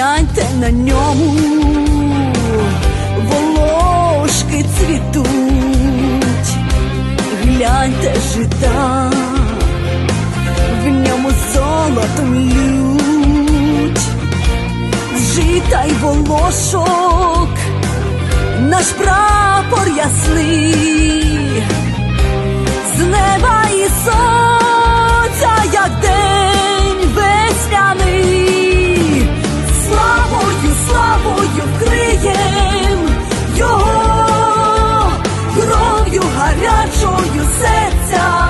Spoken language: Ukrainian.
Гляньте на ньому, волошки цвітуть, гляньте жита, в ньому золотом лють, жита й волошок, наш прапор ясний, гарячою серця